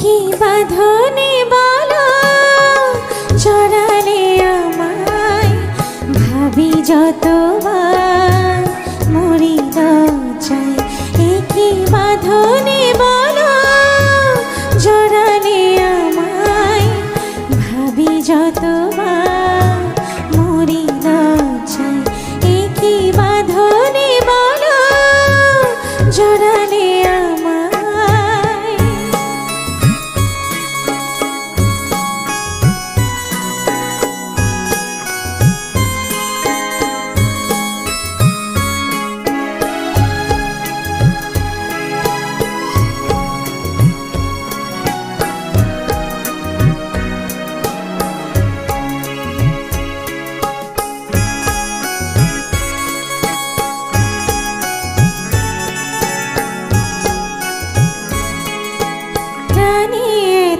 কি বাঁধনে বলো, চড়ালে আমায় ভাবি যত মরি চাই। একই বাঁধনে বলো, জড়ালে আমায় ভাবি যতবার।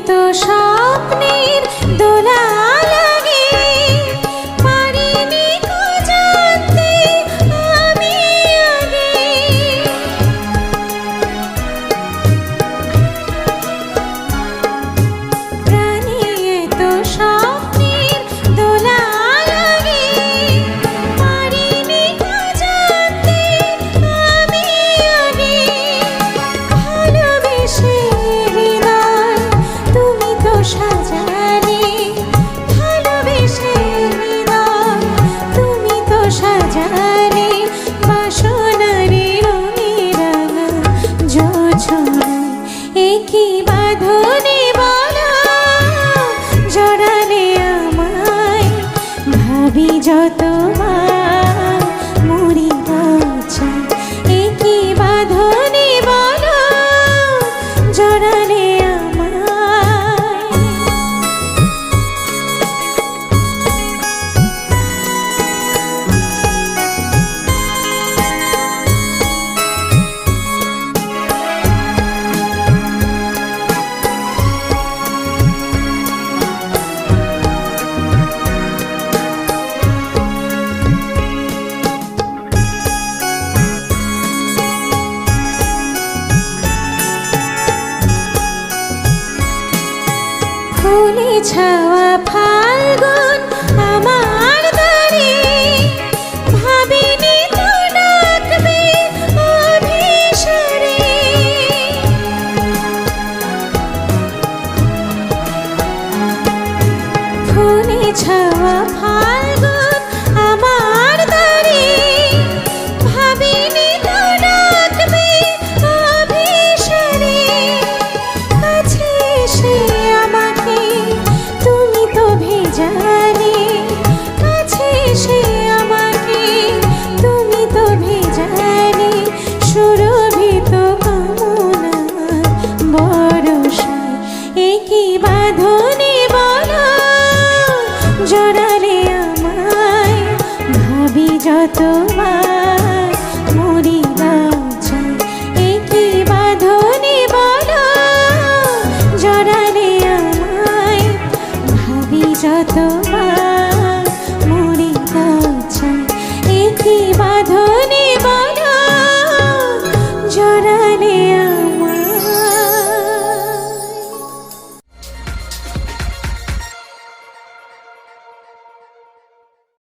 তো স্বপ্নে কি বাঁধনে বলো জড়ালে আমায় ভাবি যতবার 차와 밝은 যতবার মা একই বাঁধনে বলো জড়ালে ভাবি একই বাঁধনে